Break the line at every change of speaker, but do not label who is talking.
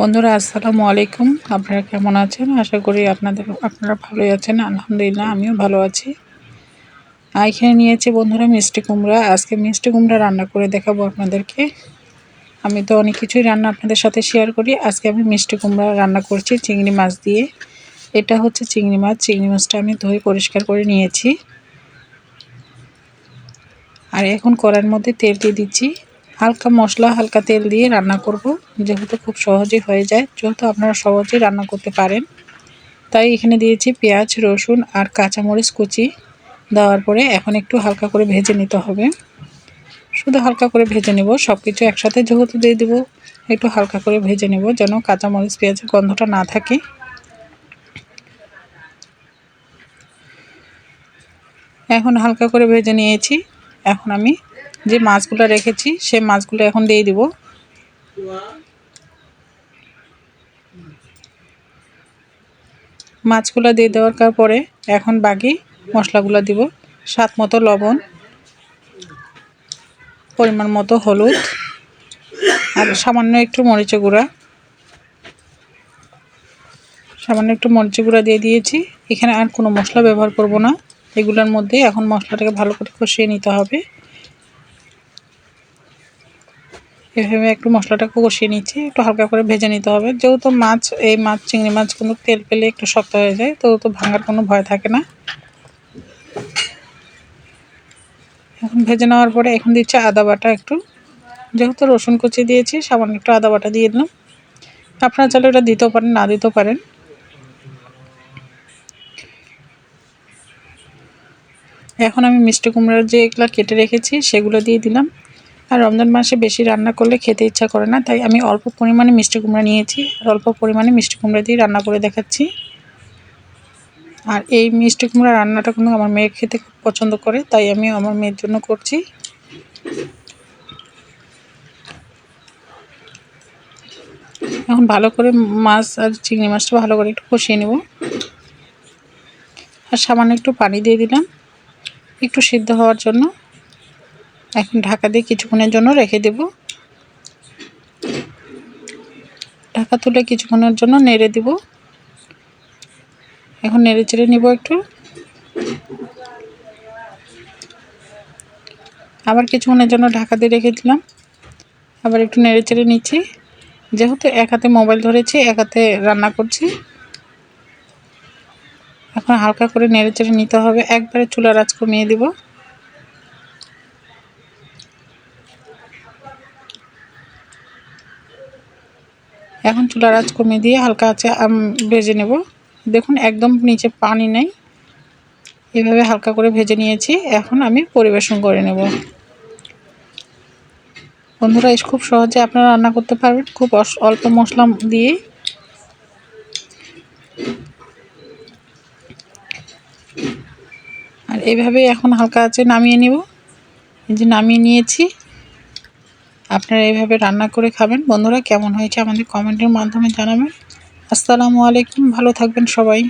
বন্ধুরা, আসসালামু আলাইকুম। আপনারা কেমন আছেন? আশা করি আপনাদের, আপনারা ভালোই আছেন। আলহামদুলিল্লাহ, আমিও ভালো আছি। এখানে নিয়েছি বন্ধুরা মিষ্টি কুমড়া। আজকে মিষ্টি কুমড়া রান্না করে দেখাবো আপনাদেরকে। আমি তো অনেক কিছুই রান্না আপনাদের সাথে শেয়ার করি। আজকে আমি মিষ্টি কুমড়া রান্না করছি চিংড়ি মাছ দিয়ে। এটা হচ্ছে চিংড়ি মাছ। চিংড়ি মাছটা আমি ধুয়ে পরিষ্কার করে নিয়েছি। আর এখন কড়ার মধ্যে তেল দিয়ে দিচ্ছি। হালকা মশলা, হালকা তেল দিয়ে রান্না করব। যেহেতু খুব সহজেই হয়ে যায়, যেহেতু আপনারা সহজেই রান্না করতে পারেন। তাই এখানে দিয়েছি পেঁয়াজ, রসুন আর কাঁচামরিচ কুচি। দেওয়ার পরে এখন একটু হালকা করে ভেজে নিতে হবে। শুধু হালকা করে ভেজে নেব সব কিছু একসাথে যেহেতু দিয়ে দেবো, একটু হালকা করে ভেজে নেব যেন কাঁচামরিচ, পেঁয়াজের গন্ধটা না থাকে। এখন হালকা করে ভেজে নিয়েছি। এখন আমি যে মাছগুলো রেখেছি সে মাছগুলো এখন দিয়ে দিব। মাছগুলো দিয়ে দেওয়ার পরে এখন বাকি মশলাগুলো দিব। স্বাদ মতো লবণ, পরিমাণ মতো হলুদ, আর সামান্য একটু মরিচ গুঁড়া। সামান্য একটু মরিচ গুঁড়া দিয়ে দিয়েছি। এখানে আর কোনো মশলা ব্যবহার করব না। এগুলোর মধ্যে এখন মশলাটাকে ভালো করে কষিয়ে নিতে হবে। এভাবে একটু মশলাটাকে কষিয়ে নিচ্ছি, একটু হালকা করে ভেজে নিতে হবে। যেহেতু মাছ, এই মাছ, চিংড়ি মাছ কিন্তু তেল পেলে একটু শক্ত হয়ে যায় তো তো ভাঙার কোনো ভয় থাকে না। এখন ভেজে নেওয়ার পরে এখন দিচ্ছে আদা বাটা একটু। যেহেতু রসুন কুচি দিয়েছি, সামান্য একটু আদা বাটা দিয়ে দিলাম। আপনারা চাইলে ওটা দিতেও পারেন, না দিতেও পারেন। এখন আমি মিষ্টি কুমড়ার যে এগুলো কেটে রেখেছি, সেগুলো দিয়ে দিলাম। আর রমজান মাসে বেশি রান্না করলে খেতে ইচ্ছা করে না, তাই আমি অল্প পরিমাণে মিষ্টি কুমড়া নিয়েছি, আর অল্প পরিমাণে মিষ্টি কুমড়া দিয়ে রান্না করে দেখাচ্ছি। আর এই মিষ্টি কুমড়া রান্নাটা কোনো আমার মেয়ে খেতে খুব পছন্দ করে, তাই আমি আমার মেয়ের জন্য করছি। এখন ভালো করে মাছ আর চিংড়ি মাছটা ভালো করে একটু কষিয়ে নেব। আর সামান্য একটু পানি দিয়ে দিলাম, একটু সিদ্ধ হওয়ার জন্য। এখন ঢাকা দিয়ে কিছুক্ষণের জন্য রেখে দেব। ঢাকা তুলে কিছুক্ষণের জন্য নেড়ে দিব। এখন নেড়ে চেড়ে নিব একটু। আবার কিছুক্ষণের জন্য ঢাকা দিয়ে রেখে দিলাম। আবার একটু নেড়ে চেড়ে নিচ্ছি। যেহেতু এক হাতে মোবাইল ধরেছি, এক হাতে রান্না করছি। এখন হালকা করে নেড়ে চেড়ে নিতে হবে। একবারে চুলার আঁচ কমিয়ে দিব। এখন চুলার আঁচ কমিয়ে দিয়ে হালকা আছে ভেজে নেব। দেখুন, একদম নিচে পানি নেই। এভাবে হালকা করে ভেজে নিয়েছি। এখন আমি পরিবেশন করে নেব। বন্ধুরা খুব সহজে আপনারা রান্না করতে পারবেন। খুব অল্প মশলা দিয়ে আর এইভাবে এখন হালকা আছে নামিয়ে নিব। এই যে নামিয়ে নিয়েছি আপনারা এইভাবে রান্না করে খাবেন। বন্ধুরা, কেমন হয়েছে আমাদের কমেন্টের মাধ্যমে জানাবেন। আসসালামু আলাইকুম, ভালো থাকবেন সবাই।